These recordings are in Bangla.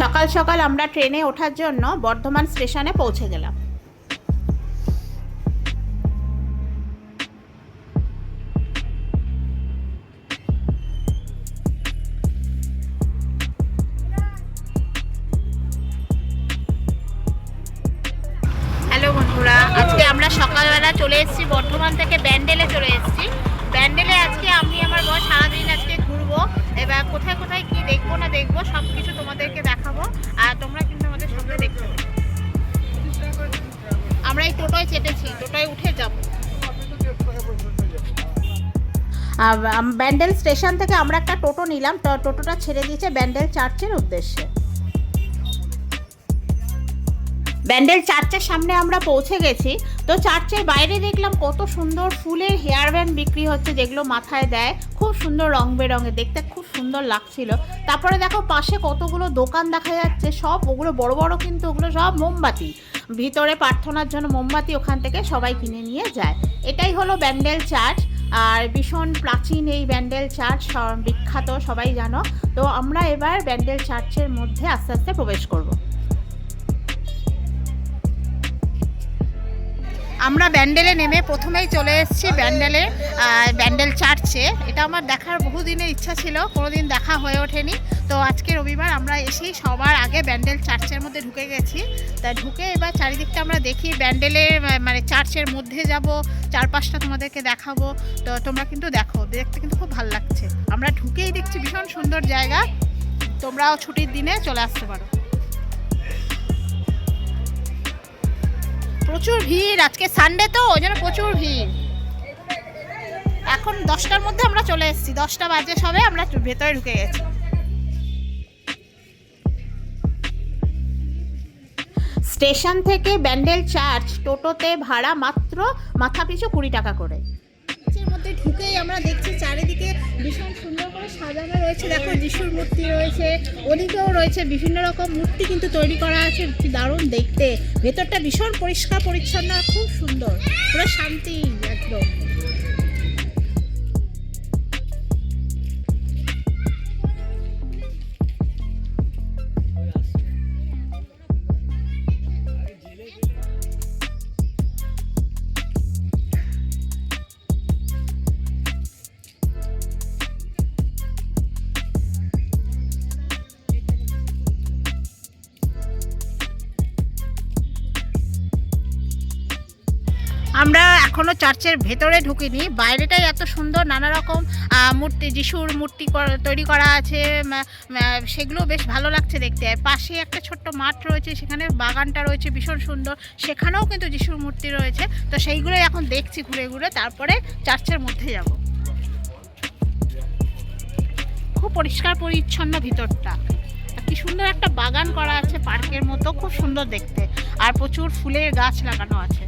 সকাল সকাল আমরা ট্রেনে ওঠার জন্য বর্ধমান স্টেশনে পৌঁছে গেলাম। ব্যান্ডেল স্টেশন থেকে আমরা একটা টোটো নিলাম। টোটোটা ছেড়ে দিয়েছে ব্যান্ডেল চার্চের উদ্দেশ্যে। ব্যান্ডেল চার্চের সামনে আমরা পৌঁছে গেছি। তো চার্চের বাইরে দেখলাম কত সুন্দর ফুলের হেয়ার ব্যান্ড বিক্রি হচ্ছে, যেগুলো মাথায় দেয়। খুব সুন্দর রং বেরঙের দেখতে খুব সুন্দর লাগছিল। তারপরে দেখো পাশে কতগুলো দোকান দেখা যাচ্ছে, সব ওগুলো বড় বড় কিন্তু ওগুলো সব মোমবাতি। ভিতরে প্রার্থনার জন্য মোমবাতি ওখান থেকে সবাই কিনে নিয়ে যায়। এটাই হলো ব্যান্ডেল চার্চ। আর ভীষণ প্রাচীন এই ব্যান্ডেল চার্চ বিখ্যাত, সবাই জানো। তো আমরা এবার ব্যান্ডেল চার্চের মধ্যে আস্তে আস্তে প্রবেশ করব। আমরা ব্যান্ডেলে নেমে প্রথমেই চলে এসেছি ব্যান্ডেলে ব্যান্ডেল চার্চে এটা আমার দেখার বহুদিনের ইচ্ছা ছিল, কোনোদিন দেখা হয়ে ওঠেনি। তো আজকে রবিবার আমরা এসেই সবার আগে ব্যান্ডেল চার্চের মধ্যে ঢুকে গেছি। তা ঢুকে এবার চারিদিকটা আমরা দেখি ব্যান্ডেলের মানে চার্চের মধ্যে যাব, চারপাশটা তোমাদেরকে দেখাবো। তো তোমরা কিন্তু দেখো, দেখতে কিন্তু খুব ভালো লাগছে। আমরা ঢুকেই দেখছি, ভীষণ সুন্দর জায়গা। তোমরাও ছুটির দিনে চলে আসতে পারো। প্রচুর ভিড়, আজকে সানডে তো, ওই জন্য প্রচুর ভিড়। এখন দশটার মধ্যে আমরা চলে এসেছি, দশটা বাজে সবে আমরা ভেতরে ঢুকে গেছি। স্টেশন থেকে ব্যান্ডেল চার্চ, টোটোতে ভাড়া মাত্র মাথা পিছু কুড়ি টাকা করে। চার্চের মধ্যে ঢুকেই আমরা দেখছি চারিদিকে ভীষণ সুন্দর করে সাজানো রয়েছে। দেখো যিশুর মূর্তি রয়েছে, ওদিকেও রয়েছে বিভিন্ন রকম মূর্তি কিন্তু তৈরি করা আছে দারুণ দেখতে। ভেতরটা ভীষণ পরিষ্কার পরিচ্ছন্ন খুব সুন্দর। পুরো শান্তি একদম। এখনও চার্চের ভেতরে ঢুকিনি। বাইরেটাই এত সুন্দর নানা রকম মূর্তি, যিশুর মূর্তি তৈরি করা আছে সেগুলো বেশ ভালো লাগছে দেখতে। আর পাশে একটা ছোট্ট মাঠ রয়েছে, সেখানে বাগানটা রয়েছে, ভীষণ সুন্দর। সেখানেও কিন্তু যিশুর মূর্তি রয়েছে। তো সেইগুলোই এখন দেখছি ঘুরে ঘুরে, তারপরে চার্চের মধ্যে যাব। খুব পরিষ্কার পরিচ্ছন্ন ভিতরটা। কি সুন্দর একটা বাগান করা আছে পার্কের মতো, খুব সুন্দর দেখতে। আর প্রচুর ফুলের গাছ লাগানো আছে।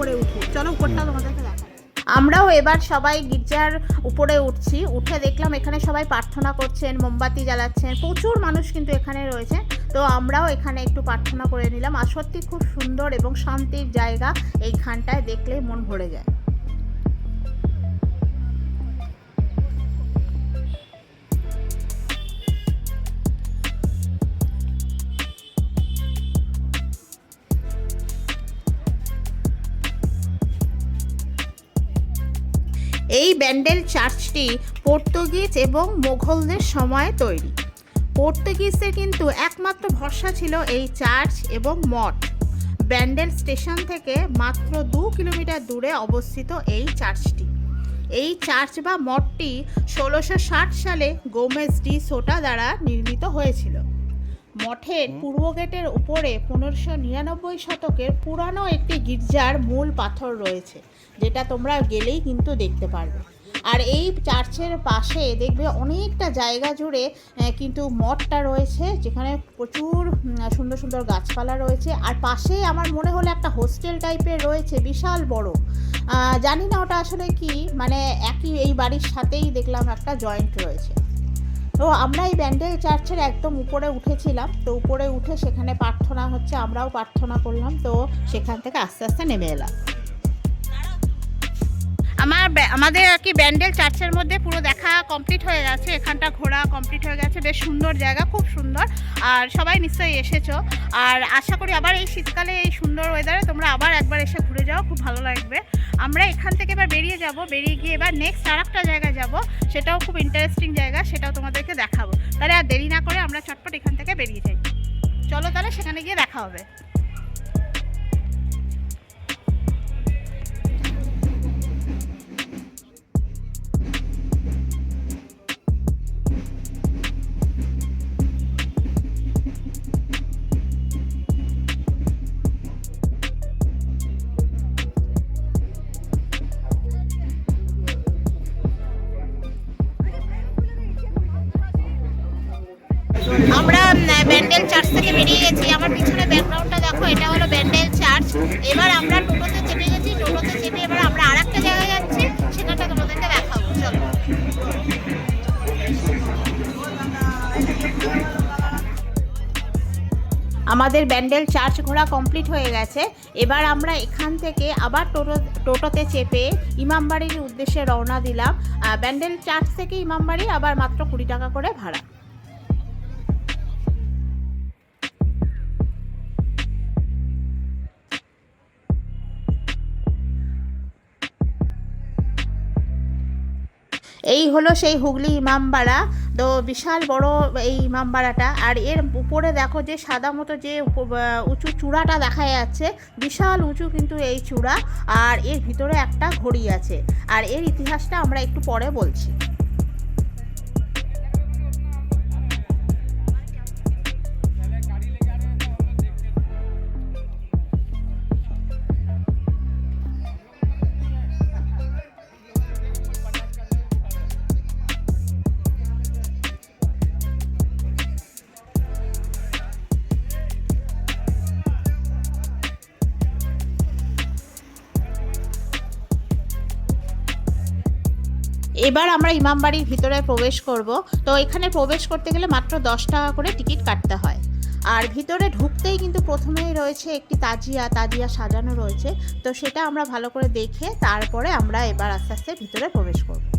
উপরে উঠি। চলো উপরটা তোমাদেরকে দেখা আমরাও এবার সবাই গির্জার উপরে উঠছি। উঠে দেখলাম এখানে সবাই প্রার্থনা করছেন, মোমবাতি জ্বালাচ্ছেন। প্রচুর মানুষ কিন্তু এখানে রয়েছে। তো আমরাও এখানে একটু প্রার্থনা করে নিলাম। আর সত্যি খুব সুন্দর এবং শান্তির জায়গা এইখানটায় দেখলেই মন ভরে যায়। এই ব্যান্ডেল চার্চটি পর্তুগিজ এবং মোঘলদের সময়ে তৈরি। পর্তুগিজদের কিন্তু একমাত্র ভরসা ছিল এই চার্চ এবং মঠ। ব্যান্ডেল স্টেশন থেকে মাত্র দু কিলোমিটার দূরে অবস্থিত এই চার্চটি। এই চার্চ বা মঠটি ষোলোশো ষাট সালে গোমেজ ডি সোটা দ্বারা নির্মিত হয়েছিল। মঠের পূর্ব গেটের উপরে পনেরোশো নিরানব্বই শতকের পুরানো একটি গির্জার মূল পাথর রয়েছে। যেটা তোমরা গেলেই কিন্তু দেখতে পারবে। আর এই চার্চের পাশে দেখবে অনেকটা জায়গা জুড়ে কিন্তু মঠটা রয়েছে, যেখানে প্রচুর সুন্দর সুন্দর গাছপালা রয়েছে। আর পাশে আমার মনে হলো একটা হোস্টেল টাইপের রয়েছে, বিশাল বড়। জানি না ওটা আসলে কি মানে একই এই বাড়ির সাথেই দেখলাম একটা জয়েন্ট রয়েছে। তো আমরা এই ব্যান্ডেল চার্চের একদম উপরে উঠেছিলাম, তো উপরে উঠে সেখানে প্রার্থনা হচ্ছে, আমরাও প্রার্থনা করলাম, তো সেখান থেকে আস্তে আস্তে নেমে এলাম। আমার আমাদের আর কি ব্যান্ডেল চার্চের মধ্যে পুরো দেখা কমপ্লিট হয়ে গেছে। এখানটা ঘোরা কমপ্লিট হয়ে গেছে। বেশ সুন্দর জায়গা, খুব সুন্দর। আর সবাই নিশ্চয়ই এসেছ। আর আশা করি আবার এই শীতকালে এই সুন্দর ওয়েদারে তোমরা আবার একবার এসে ঘুরে যাও। খুব ভালো লাগবে। আমরা এখান থেকে এবার বেরিয়ে যাব। বেরিয়ে গিয়ে এবার নেক্সট আর একটা জায়গায় যাব। সেটাও খুব ইন্টারেস্টিং জায়গা। সেটাও তোমাদেরকে দেখাবো। তাহলে আর দেরি না করে আমরা চটপট এখান থেকে বেরিয়ে যাই। চলো তাহলে সেখানে গিয়ে দেখা হবে। এবার আমরা টোটোতে চেপে গেছি, টোটোতে চেপে এবার আমরা আর একটা জায়গায় যাচ্ছি, সেখানটা তোমাদেরকে দেখাবো, চলো। আমাদের ব্যান্ডেল চার্চ ঘোরা কমপ্লিট হয়ে গেছে। এবার আমরা এখান থেকে আবার টোটো, টোটোতে চেপে ইমামবাড়ির উদ্দেশ্যে রওনা দিলাম। ব্যান্ডেল চার্চ থেকে ইমামবাড়ি আবার মাত্র কুড়ি টাকা করে ভাড়া। এই হলো সেই হুগলি ইমামবাড়া। তো বিশাল বড় এই ইমামবাড়াটা। আর এর উপরে দেখো যে সাদা মতো যে উঁচু চূড়াটা দেখা যাচ্ছে, বিশাল উঁচু কিন্তু এই চূড়া। আর এর ভিতরে একটা ঘড়ি আছে। আর এর ইতিহাসটা আমরা একটু পরে বলছি। এবার আমরা ইমামবাড়ির ভিতরে প্রবেশ করব। তো এখানে প্রবেশ করতে গেলে মাত্র দশ টাকা করে টিকিট কাটতে হয়। আর ভিতরে ঢুকতেই কিন্তু প্রথমেই রয়েছে একটি তাজিয়া তাজিয়া সাজানো রয়েছে। তো সেটা আমরা ভালো করে দেখে তারপরে আমরা এবার আস্তে আস্তে ভিতরে প্রবেশ করব।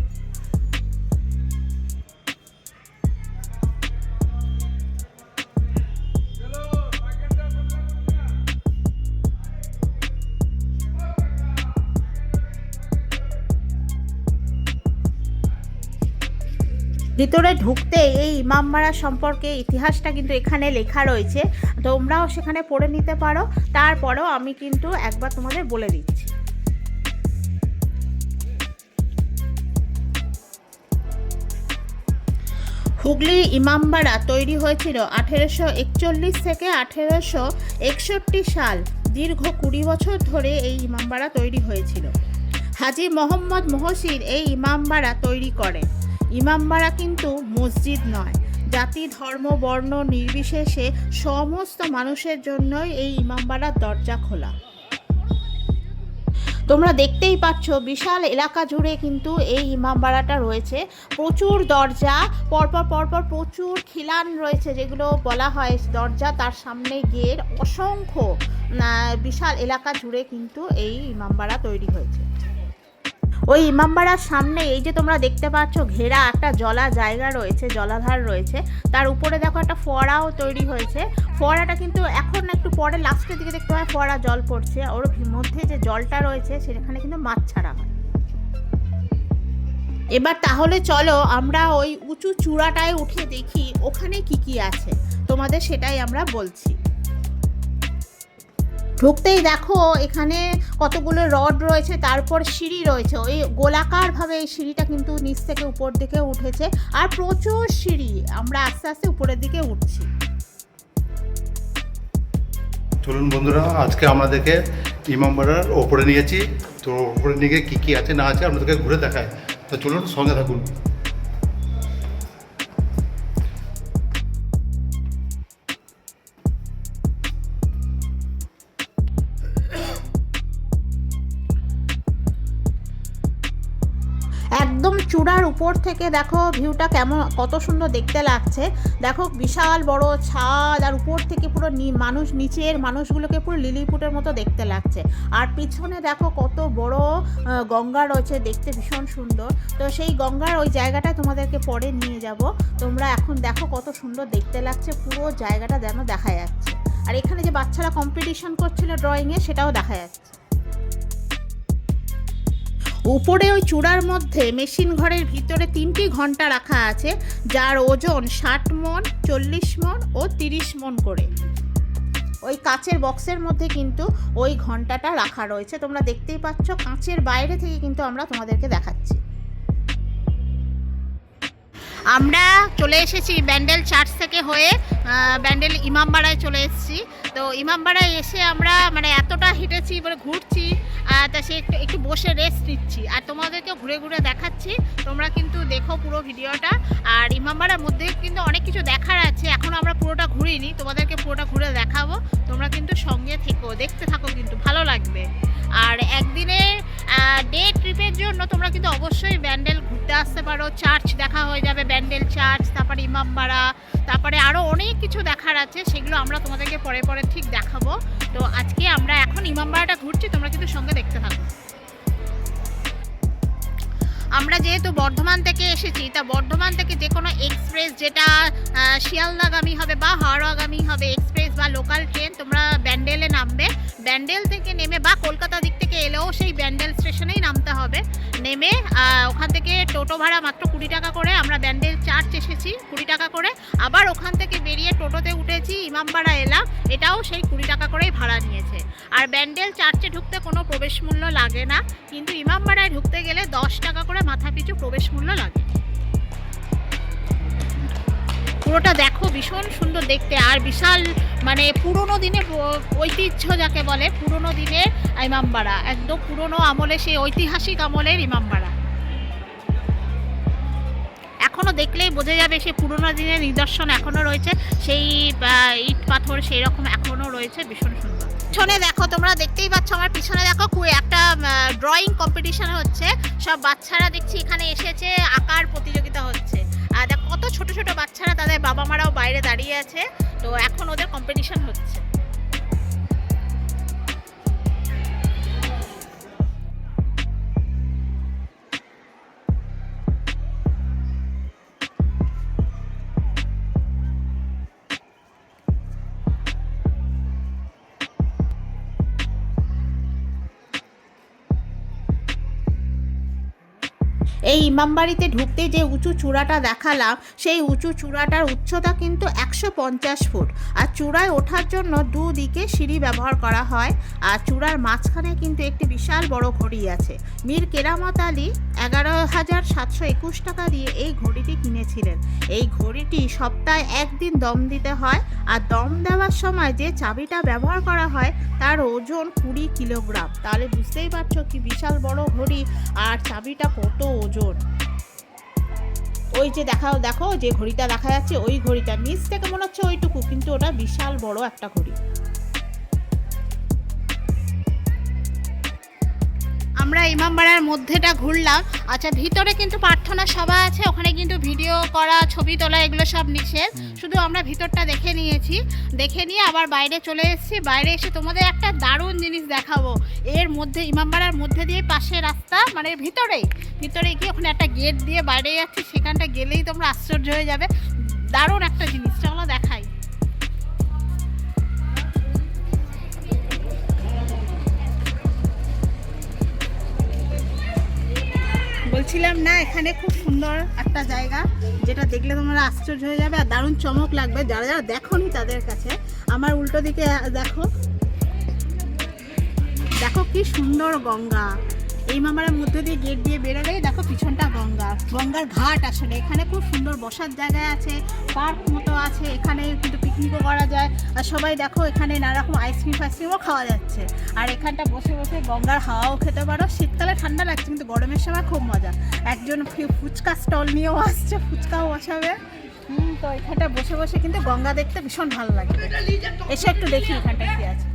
ভিতরে ঢুকতে এই ইমামবাড়া সম্পর্কে ইতিহাসটা কিন্তু এখানে লেখা রয়েছে। তোমরাও সেখানে পড়ে নিতে পারো। তারপরেও আমি কিন্তু একবার তোমাদের বলে দিচ্ছি। হুগলি ইমামবাড়া তৈরি হয়েছিল আঠেরোশো একচল্লিশ থেকে আঠেরোশো একষট্টি সাল। দীর্ঘ কুড়ি বছর ধরে এই ইমামবাড়া তৈরি হয়েছিল। হাজি মোহাম্মদ মহসির এই ইমামবাড়া তৈরি করেন। ইমামবাড়া কিন্তু মসজিদ নয়। জাতি, ধর্ম, বর্ণ নির্বিশেষে সমস্ত মানুষের জন্যই এই ইমামবাড়ার দরজা খোলা। তোমরা দেখতেই পাচ্ছ, বিশাল এলাকা জুড়ে কিন্তু এই ইমামবাড়াটা রয়েছে। প্রচুর দরজা, পরপর পরপর প্রচুর খিলান রয়েছে, যেগুলো বলা হয় দরজা। তার সামনে গিয়ে অসংখ্য বিশাল এলাকা জুড়ে কিন্তু এই ইমামবাড়া তৈরি হয়েছে। ওই ইমামবাড়ার সামনে এই যে তোমরা দেখতে পাচ্ছ ঘেরা একটা জলা জায়গা রয়েছে, জলাধার রয়েছে। তার উপরে দেখো একটা ফোয়ারাও তৈরি হয়েছে। ফোয়ারাটা কিন্তু এখন একটু পরে লাস্টের দিকে দেখতে হয় ফোয়ারা জল পড়ছে। ওর মধ্যে যে জলটা রয়েছে সেখানে কিন্তু মাছ ছাড়া হয়। এবার তাহলে চলো আমরা ওই উঁচু চূড়াটায় উঠে দেখি ওখানে কি কি আছে। তোমাদের সেটাই আমরা বলছি। ঢুকতেই দেখো এখানে কতগুলো রড রয়েছে, তারপর সিঁড়ি রয়েছে। ওই গোলাকারভাবে এই সিঁড়িটা কিন্তু নিচ থেকে উপর দিকে উঠেছে আর প্রচুর সিঁড়ি। আমরা আস্তে আস্তে উপরের দিকে উঠছি। চলুন বন্ধুরা, আজকে আমাদেরকে ইমামবাড়ার ওপরে নিয়েছি। তো ওপরে নিয়ে কী কী আছে না আছে আপনাদেরকে ঘুরে দেখায়। তো চলুন সঙ্গে থাকুন। উপর থেকে দেখো ভিউটা কেমন, কত সুন্দর দেখতে লাগছে। দেখো বিশাল বড় ছাদ, আর উপর থেকে পুরো মানুষ, নিচের মানুষগুলোকে পুরো লিলিপুটের মতো দেখতে লাগছে। আর পিছনে দেখো কত বড় গঙ্গা রয়েছে, দেখতে ভীষণ সুন্দর। তো সেই গঙ্গার ওই জায়গাটায় তোমাদেরকে পরে নিয়ে যাব। তোমরা এখন দেখো কত সুন্দর দেখতে লাগছে, পুরো জায়গাটা যেন দেখা যাচ্ছে। আর এখানে যে বাচ্চারা কম্পিটিশন করছিল ড্রয়িংয়ে সেটাও দেখা যাচ্ছে। উপরে ওই চূড়ার মধ্যে মেশিন ঘরের ভিতরে তিনটি ঘণ্টা রাখা আছে, যার ওজন ষাট মন, চল্লিশ মন ও তিরিশ মন করে। ওই কাঁচের বক্সের মধ্যে কিন্তু ওই ঘন্টাটা রাখা রয়েছে। তোমরা দেখতেই পাচ্ছ, কাঁচের বাইরে থেকে কিন্তু আমরা তোমাদেরকে দেখাচ্ছি। আমরা চলে এসেছি ব্যান্ডেল চার্চ থেকে হয়ে ব্যান্ডেল ইমামবাড়ায় চলে এসেছি। তো ইমামবাড়ায় এসে আমরা মানে এতটা হেঁটেছি, এবারে ঘুরছি তা সে একটু একটু বসে রেস্ট নিচ্ছি। আর তোমাদেরকে ঘুরে ঘুরে দেখাচ্ছি, তোমরা কিন্তু দেখো পুরো ভিডিওটা। আর ইমামবাড়ার মধ্যে কিন্তু অনেক কিছু দেখার আছে, এখন আমরা পুরোটা ঘুরিনি, তোমাদেরকে পুরোটা ঘুরে দেখাবো। তোমরা কিন্তু সঙ্গে থেকো, দেখতে থাকো কিন্তু, ভালো লাগবে। আর একদিনের ডে ট্রিপের জন্য তোমরা কিন্তু অবশ্যই ব্যান্ডেল ঘুরতে আসতে পারো। চার্চ দেখা হয়ে যাবে, ব্যান্ডেল চার্চ তারপরে ইমামবাড়া, তারপরে আরও অনেক কিছু দেখার আছে, সেগুলো আমরা তোমাদেরকে পরে পরে ঠিক দেখাবো। তো আজকে আমরা এখন ইমামবাড়াটা ঘুরছি, তোমরা কিন্তু সঙ্গে দেখতে থাকো। আমরা যেহেতু বর্ধমান থেকে এসেছি, তা বর্ধমান থেকে যে কোনো এক্সপ্রেস যেটা শিয়ালদাগামী হবে বা হাওড়াগামী হবে এক্সপ্রেস বা লোকাল ট্রেন তোমরা ব্যান্ডেলে নামবে। ব্যান্ডেল থেকে নেমে বা কলকাতা দিক থেকে এলেও সেই ব্যান্ডেল স্টেশনেই নামতে হবে। নেমে ওখান থেকে টোটো ভাড়া মাত্র কুড়ি টাকা করে, আমরা ব্যান্ডেল চার্চ এসেছি কুড়ি টাকা করে। আবার ওখান থেকে বেরিয়ে টোটোতে উঠেছি ইমামবাড়া এলাম, এটাও সেই কুড়ি টাকা করেই ভাড়া নিয়েছে। আর ব্যান্ডেল চার্চে ঢুকতে প্রবেশ মূল্য লাগে না, কিন্তু ইমামবাড়ায় ঢুকতে গেলে দশ টাকা করে মাথা পিছু প্রবেশ মূল্য লাগে। পুরোটা দেখো, ভীষণ সুন্দর দেখতে। আর বিশাল মানে পুরনো দিনে ঐতিহ্য যাকে বলে, পুরনো দিনের ইমামবাড়া একদম পুরনো আমলে, সেই ঐতিহাসিক আমলের ইমামবাড়া এখনও দেখলেই বোঝা যাবে, সেই পুরনো দিনের নিদর্শন এখনও রয়েছে। সেই ইট পাথর সেই রকম এখনও রয়েছে, ভীষণ সুন্দর। পিছনে দেখো, তোমরা দেখতেই পাচ্ছ আমার পিছনে দেখো একটা ড্রয়িং কম্পিটিশন হচ্ছে। সব বাচ্চারা দেখছি এখানে এসেছে, আঁকার প্রতিযোগিতা হচ্ছে। আর কত ছোট ছোট বাচ্চারা, তাদের বাবা মারাও বাইরে দাঁড়িয়ে আছে। তো এখন ওদের কম্পিটিশন হচ্ছে। এই ইমামবাড়িতে ঢুকতে যে উঁচু চূড়াটা দেখালাম, সেই উঁচু চূড়াটার উচ্চতা কিন্তু একশো পঞ্চাশ ফুট। আর চূড়ায় ওঠার জন্য দুদিকে সিঁড়ি ব্যবহার করা হয়, আর চূড়ার মাঝখানে কিন্তু একটি বিশাল বড় ঘড়ি আছে। মীর কেরামত আলী এগারো হাজার সাতশো একুশ টাকা দিয়ে এই ঘড়িটি কিনেছিলেন। এই ঘড়িটি সপ্তাহে একদিন দম দিতে হয় আর দম দেওয়ার সময় যে চাবিটা ব্যবহার করা হয় তার ওজন কুড়ি কিলোগ্রাম। তাহলে বুঝতেই পারছ কি বিশাল বড় ঘড়ি আর চাবিটা কত ওজন। ওই যে দেখাও, দেখো যে ঘড়িটা দেখা যাচ্ছে, ওই ঘড়িটা নিচ থেকে মনে হচ্ছে ওইটুকু, কিন্তু ওটা বিশাল বড় একটা ঘড়ি। আমরা ইমামবাড়ার মধ্যেটা ঘুরলাম। আচ্ছা ভিতরে কিন্তু প্রার্থনা সভা আছে ওখানে কিন্তু ভিডিও করা ছবি তোলা এগুলো সব নিষেধ। শুধু আমরা ভিতরটা দেখে নিয়েছি। দেখে নিয়ে আবার বাইরে চলে এসেছি। বাইরে এসে তোমাদের একটা দারুণ জিনিস দেখাবো। এর মধ্যে ইমামবাড়ার মধ্যে দিয়ে পাশে রাস্তা মানে ভিতরেই। ভিতরে গিয়ে ওখানে একটা গেট দিয়ে বাইরে যাচ্ছি সেখানটা গেলেই তোমরা আশ্চর্য হয়ে যাবে। দারুণ একটা জিনিস চলো দেখাই। বলছিলাম, না, এখানে খুব সুন্দর একটা জায়গা, যেটা দেখলে তোমরা আশ্চর্য হয়ে যাবে আর দারুণ চমক লাগবে। যারা যারা দেখোনি তাদের কাছে, আমার উল্টো দিকে, দেখো দেখো কি সুন্দর গঙ্গা। এই মামার মধ্যে দিয়ে গেট দিয়ে বেরোলেই দেখো পিছনটা গঙ্গা। গঙ্গার ঘাট আসলে। এখানে খুব সুন্দর বসার জায়গা আছে পার্ক মতো আছে এখানে কিন্তু পিকনিকও করা যায়। আর সবাই দেখো এখানে নানা রকম আইসক্রিম ফাইসক্রিমও খাওয়া যাচ্ছে। আর এখানটা বসে বসে গঙ্গার হাওয়াও খেতে পারো। শীতকালে ঠান্ডা লাগছে কিন্তু গরমের সময় খুব মজা। একজন ফুচকা স্টল নিয়েও আসছে ফুচকাও বসাবে। হুম, তো এখানটা বসে বসে কিন্তু গঙ্গা দেখতে ভীষণ ভালো লাগে। এসে একটু দেখি এখানটা কি আছে।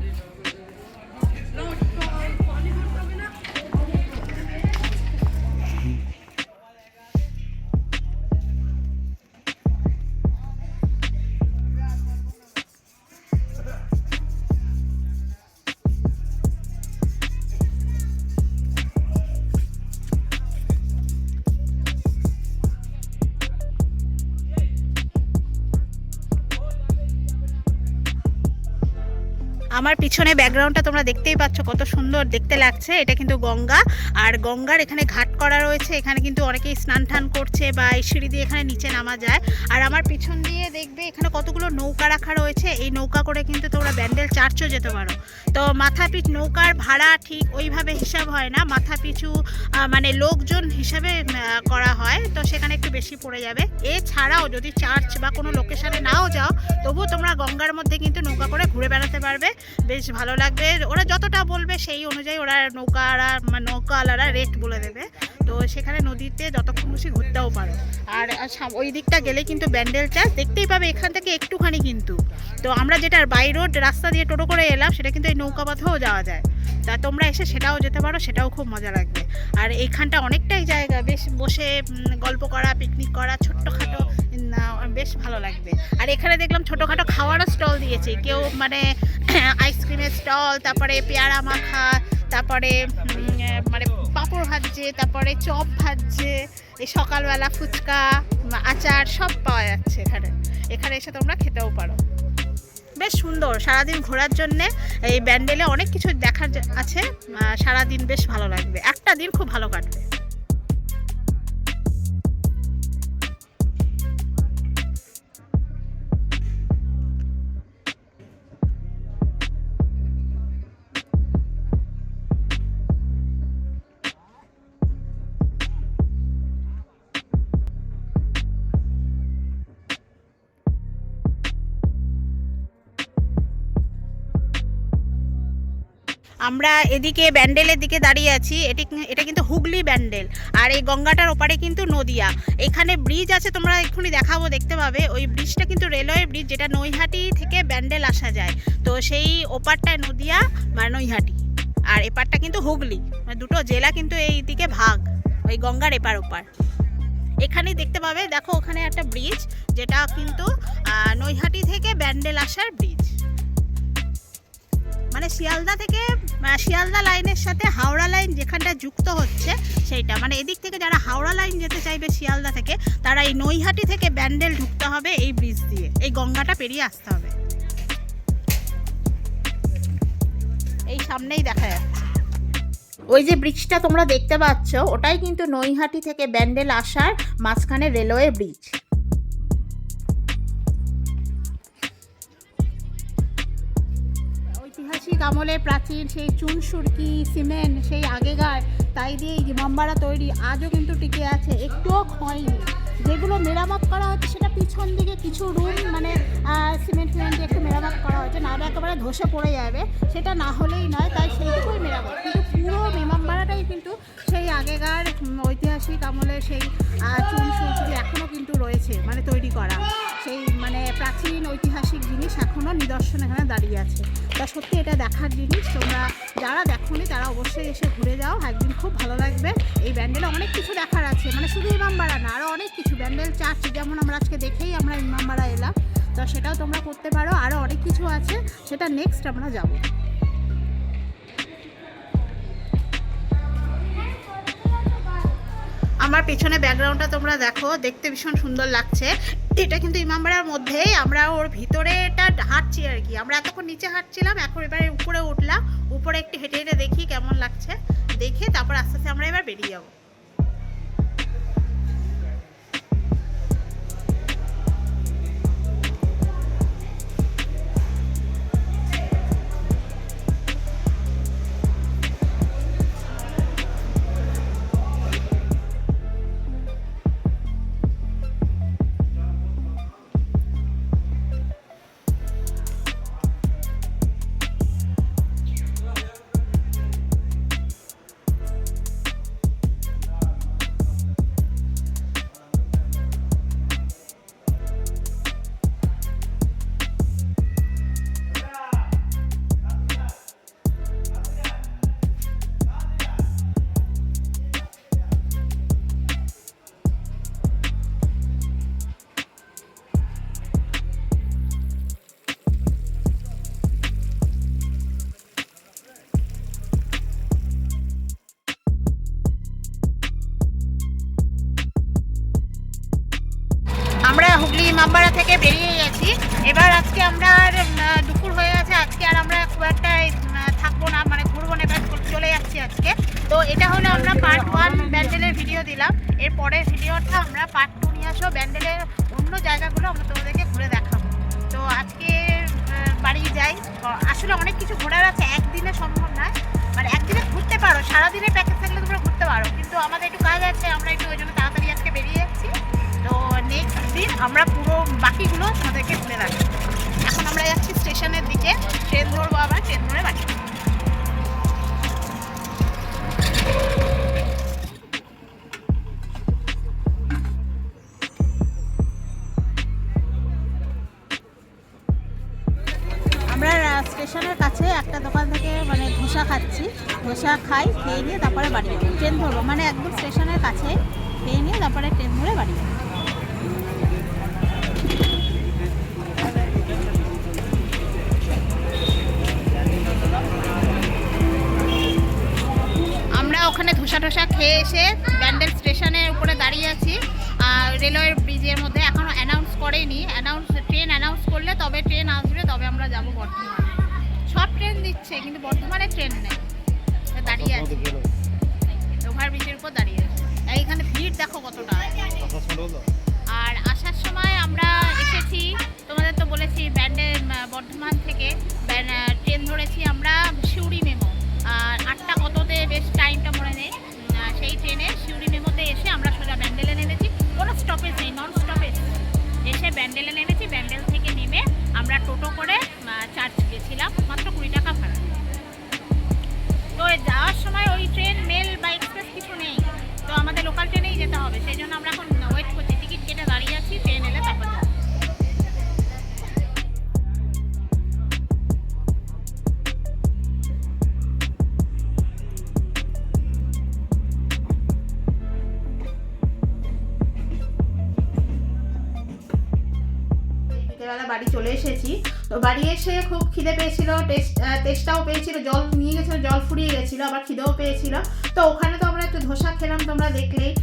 আমার পিছনে ব্যাকগ্রাউন্ডটা তোমরা দেখতেই পাচ্ছ কত সুন্দর দেখতে লাগছে। এটা কিন্তু গঙ্গা। আর গঙ্গার এখানে ঘাট করা রয়েছে। এখানে কিন্তু অনেকেই স্নান টান করছে বা এই সিঁড়ি দিয়ে এখানে নিচে নামা যায়। আর আমার পিছন দিয়ে দেখবে এখানে কতগুলো নৌকা রাখা রয়েছে। এই নৌকা করে কিন্তু তোমরা ব্যান্ডেল চার্চও যেতে পারো। তো মাথা পিছ নৌকার ভাড়া ঠিক ওইভাবে হিসাব হয় না। মাথা পিছু মানে লোকজন হিসাবে করা হয়। তো সেখানে একটু বেশি পড়ে যাবে। এছাড়াও যদি চার্চ বা কোনো লোকেশনে নাও যাও, তবুও তোমরা গঙ্গার মধ্যে কিন্তু নৌকা করে ঘুরে বেড়াতে পারবে। বেশ ভালো লাগবে। ওরা যতটা বলবে সেই অনুযায়ী ওরা নৌকারা মানে নৌকাওয়ালারা রেট বলে দেবে। তো সেখানে নদীতে যতক্ষণ খুশি ঘুরতেও পারো। আর ওই দিকটা গেলে কিন্তু ব্যান্ডেল চার্চ দেখতেই পাবে, এখান থেকে একটুখানি কিন্তু। তো আমরা যেটা বাই রোড রাস্তা দিয়ে টোটো করে এলাম, সেটা কিন্তু এই নৌকা পথেও যাওয়া যায়। তা তোমরা এসে সেটাও যেতে পারো, সেটাও খুব মজা লাগবে। আর এইখানটা অনেকটাই জায়গা, বেশ বসে গল্প করা পিকনিক করা, ছোট্টখাটো না, বেশ ভালো লাগবে। আর এখানে দেখলাম ছোটোখাটো খাওয়ারও স্টল দিয়েছে। কেউ মানে আইসক্রিমের স্টল তারপরে পেয়ারা মাখা তারপরে মানে পাঁপড় ভাজছে তারপরে চপ ভাজছে এই সকালবেলা ফুচকা আচার সব পাওয়া যাচ্ছে এখানে। এখানে এসে তোমরা খেতেও পারো। বেশ সুন্দর। সারাদিন ঘোরার জন্যে এই ব্যান্ডেলে অনেক কিছু দেখার আছে। সারাদিন বেশ ভালো লাগবে। একটা দিন খুব ভালো কাটবে। আমরা এদিকে ব্যান্ডেলের দিকে দাঁড়িয়ে আছি, এটি এটা কিন্তু হুগলি ব্যান্ডেল, আর এই গঙ্গাটার ওপারে কিন্তু নদিয়া। এখানে ব্রিজ আছে, তোমরা এক্ষুনি দেখাবো, দেখতে পাবে। ওই ব্রিজটা কিন্তু রেলওয়ে ব্রিজ যেটা নৈহাটি থেকে ব্যান্ডেল আসা যায়। তো সেই ওপারটায় নদিয়া মানে নৈহাটি। আর এপারটা কিন্তু হুগলি। মানে দুটো জেলা কিন্তু এই দিকে ভাগ, ওই গঙ্গার এপার ওপার। এখানেই দেখতে পাবে, দেখো ওখানে একটা ব্রিজ যেটা কিন্তু নৈহাটি থেকে ব্যান্ডেল আসার ব্রিজ মানে শিয়ালদা থেকে শিয়ালদা লাইনের সাথে হাওড়া লাইন যেখানটা যুক্ত হচ্ছে সেইটা। মানে এদিক থেকে যারা হাওড়া লাইন যেতে চাইবে শিয়ালদা থেকে, তারা এই নৈহাটি থেকে ব্যান্ডেল ঢুকতে হবে এই ব্রিজ দিয়ে। এই গঙ্গাটা পেরিয়ে আসতে হবে। এই সামনেই দেখা যাচ্ছে। ওই যে ব্রিজটা তোমরা দেখতে পাচ্ছ, ওটাই কিন্তু নৈহাটি থেকে ব্যান্ডেল আসার মাঝখানে রেলওয়ে ব্রিজ ঐতিহাসিক আমলের প্রাচীন সেই চুন, সুরকি, সিমেন্ট, সেই আগেকার তাই দিয়ে এই ইমামবাড়া তৈরি, আজও কিন্তু টিকে আছে, একটুও ক্ষয়নি যেগুলো মেরামত করা হচ্ছে সেটা পিছন দিকে কিছু রুম মানে সিমেন্ট ফিমেন্ট একটু মেরামত করা হচ্ছে, না একেবারে ধসে পড়ে যাবে, সেটা না হলেই নয়, তাই সেইটুকুই মেরামত। কিন্তু পুরো ইমামবাড়াটাই কিন্তু সেই আগেকার ঐতিহাসিক আমলে সেই চুন সুরকি এখনও কিন্তু রয়েছে মানে তৈরি করা। সেই মানে প্রাচীন ঐতিহাসিক জিনিস এখনও নিদর্শন এখানে দাঁড়িয়ে আছে। তা সত্যি এটা দেখার জিনিস, তোমরা যারা দেখোনি তারা অবশ্যই এসে ঘুরে যাও, একদিন খুব ভালো লাগবে। এই ব্যান্ডেলে অনেক কিছু দেখার আছে মানে শুধু ইমামবাড়া না আরও অনেক কিছু, ব্যান্ডেল চার্চ যেমন আমরা আজকে দেখেই আমরা ইমামবাড়া এলাম। তো সেটাও তোমরা করতে পারো আরও অনেক কিছু আছে, সেটা নেক্সট আমরা যাব। আমার পেছনে ব্যাকগ্রাউন্ডটা তোমরা দেখো, দেখতে ভীষণ সুন্দর লাগছে। এটা কিন্তু ইমামবাড়ার মধ্যেই, আমরা ওর ভিতরে এটা হাঁটছি আর কি। আমরা এতক্ষণ নিচে হাঁটছিলাম, এখন এবারে উপরে উঠলাম, উপরে একটু হেঁটে হেঁটে দেখি কেমন লাগছে। দেখে তারপর আস্তে আস্তে আমরা এবার বেরিয়ে যাব। আমরা আর দুপুর হয়ে গেছে আজকে, আর আমরা খুব একটা থাকব না মানে ঘুরবো না চলে যাচ্ছি আজকে। তো এটা হলো আমরা পার্ট ওয়ান ব্যান্ডেলের ভিডিও দিলাম। এর পরের ভিডিওটা আমরা পার্ট টু নিয়ে আসব। ব্যান্ডেলের অন্য জায়গাগুলো আমরা তোমাদেরকে ঘুরে দেখাবো। তো আজকে বাড়ি যাই। আসলে অনেক কিছু ঘোরার আছে, একদিনে সম্ভব নয়। মানে একদিনে ঘুরতে পারো, সারাদিনের প্যাকেজ থাকলে তোমরা ঘুরতে পারো। কিন্তু আমাদের একটু কাজ আছে, আমরা একটু ওই জন্য তাড়াতাড়ি আজকে বেরিয়ে যাচ্ছি। তো নেক্সট দিন আমরা পুরো বাকিগুলো তোমাদেরকে ঘুরে রাখব এখন আমরা যাচ্ছি স্টেশনের দিকে ট্রেন ধরবো আবার ট্রেন ধরে বাড়ি। আমরা স্টেশনের কাছে একটা দোকান থেকে মানে ধোসা খাচ্ছি। ধোসা খাই, খেয়ে নিয়ে তারপরে বাড়ি ট্রেন ধরবো মানে একদম স্টেশনের কাছে, খেয়ে নিয়ে তারপরে ট্রেন ধরে বাড়ি যাব। ধোসা টোসা খেয়ে এসে ব্যান্ডেল স্টেশনের উপরে দাঁড়িয়ে আছি। আর রেলওয়ের ব্রিজের মধ্যে এখনও অ্যানাউন্স করেনি। অ্যানাউন্স ট্রেন অ্যানাউন্স করলে তবে ট্রেন আসবে তবে আমরা যাব বর্ধমানে। সব ট্রেন দিচ্ছে কিন্তু বর্ধমানে ট্রেন নেই। দাঁড়িয়ে আছি। ওভার ব্রিজের উপর দাঁড়িয়ে আছি। এখানে ভিড় দেখো কতটা। আর আসার সময় আমরা এসেছি তোমাদের তো বলেছি ব্যান্ডে বর্ধমান থেকে। ট্রেন ধরেছি আমরা সিউড়ি মেমো। আর আটটা কততে বেশ টাইমটা মনে নেই। সেই ট্রেনে সিউড়ি মেমোতে এসে আমরা সোজা ব্যান্ডেলে নেমেছি। কোনো স্টপেজ নেই নন স্টপেজ এসে ব্যান্ডেলে নেমেছি, ব্যান্ডেল থেকে নেমে আমরা টোটো করে চার্চ গেছিলাম মাত্র কুড়ি টাকা ভাড়া। তো যাওয়ার সময় ওই ট্রেন, মেল বা এক্সপ্রেস কিছু নেই। তো আমাদের লোকাল ট্রেনেই যেতে হবে, সেই জন্য আমরা এখন ওয়েট করছি। টিকিট কেটে দাঁড়িয়ে এসে খুব খিদে পেয়েছিল, টেস্ট টেস্টটাও পেয়েছিল, জল নিয়ে গেছিল, জল ফুরিয়ে গেছিল, আবার খিদেও পেয়েছিল। তো ওখানে তো আমরা একটু ধোসা খেলাম তোমরা দেখলেই।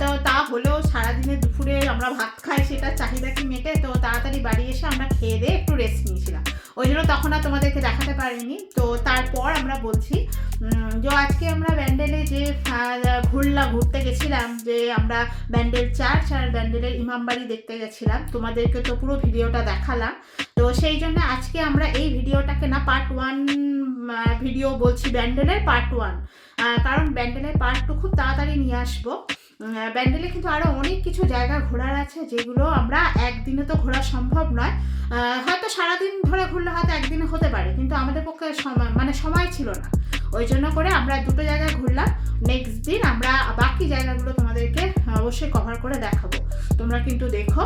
তো তা হলেও সারাদিনে দুপুরে আমরা ভাত খাই, সেটা চাহিদা কি মেটে? তো তাড়াতাড়ি বাড়ি এসে আমরা খেয়ে দিয়ে একটু রেস্ট নিয়েছিলাম। ওই জন্য তখন আর তোমাদেরকে দেখাতে পারিনি। তো তারপর আমরা বলছি যে আজকে আমরা ব্যান্ডেলে যে ঘুরলাম ঘুরতে গেছিলাম, যে আমরা ব্যান্ডেল চার্চ আর ব্যান্ডেলের ইমামবাড়ি দেখতে গেছিলাম। তোমাদেরকে তো পুরো ভিডিওটা দেখালাম। তো সেই জন্য আজকে আমরা এই ভিডিওটাকে না পার্ট ওয়ান ভিডিও বলছি ব্যান্ডেলের পার্ট ওয়ান কারণ ব্যান্ডেলের পার্ট টু খুব তাড়াতাড়ি নিয়ে আসব। ব্যান্ডেলে কিন্তু আরও অনেক কিছু জায়গা ঘোরার আছে যেগুলো আমরা একদিনে তো ঘোরা সম্ভব নয়। হয়তো সারাদিন ধরে ঘুরলে হয়তো একদিনে হতে পারে, কিন্তু আমাদের পক্ষে সময় মানে সময় ছিল না। ওই জন্য করে আমরা দুটো জায়গায় ঘুরলাম। নেক্সট দিন আমরা বাকি জায়গাগুলো তোমাদেরকে অবশ্যই কভার করে দেখাবো। তোমরা কিন্তু দেখো।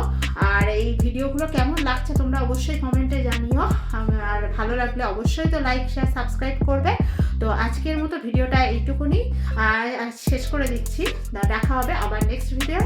আর এই ভিডিওগুলো কেমন লাগছে তোমরা অবশ্যই কমেন্টে জানিও। আর ভালো লাগলে অবশ্যই তো লাইক শেয়ার সাবস্ক্রাইব করবে। তো আজকের মতো ভিডিওটা এইটুকুনি। আর শেষ করে দিচ্ছি। দেখা হবে আবার নেক্সট ভিডিও